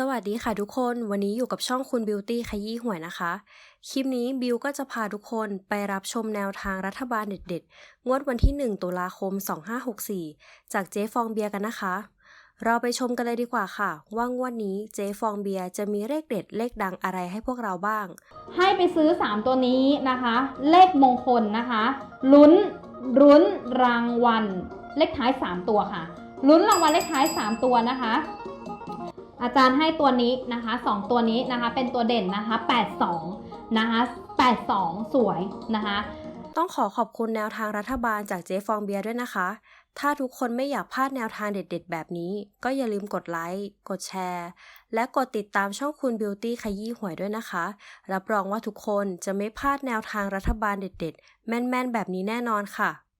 สวัสดีค่ะทุกคน วันนี้อยู่กับช่องคุณบิวตี้ขยี้หวยนะคะ คลิปนี้บิวก็จะพาทุกคนไปรับชมแนวทางรัฐบาลเด็ดๆ งวดวันที่ 1 ตุลาคม 2564 จากเจ๊ฟองเบียร์กันนะคะ เราไปชมกันเลยดีกว่าค่ะ ว่างวดนี้เจ๊ฟองเบียร์จะมีเลขเด็ดเลขดังอะไรให้พวกเราบ้าง ให้ไปซื้อ 3 ตัวนี้นะคะ เลขมงคลนะคะลุ้นลุ้นรางวัลเลขท้าย 3 ตัวค่ะลุ้นรางวัลเลขท้าย 3 ตัวนะคะ อาจารย์ให้ตัวนี้นะคะ 2 ตัวนี้นะคะ เป็นตัวเด่นนะคะ 82 นะคะ 82 สวยนะคะ ต้องขอขอบคุณแนวทางรัฐบาลจากเจ๊ฟองเบียร์ด้วยนะคะ ถ้าทุกคนไม่อยากพลาดแนวทางเด็ดๆ แบบนี้ ก็อย่าลืมกดไลค์ กดแชร์ และกดติดตามช่องคุณบิวตี้ขยี้หวยด้วยนะคะ รับรองว่าทุกคนจะไม่พลาดแนวทางรัฐบาลเด็ดๆ แม่นๆ แบบนี้แน่นอนค่ะ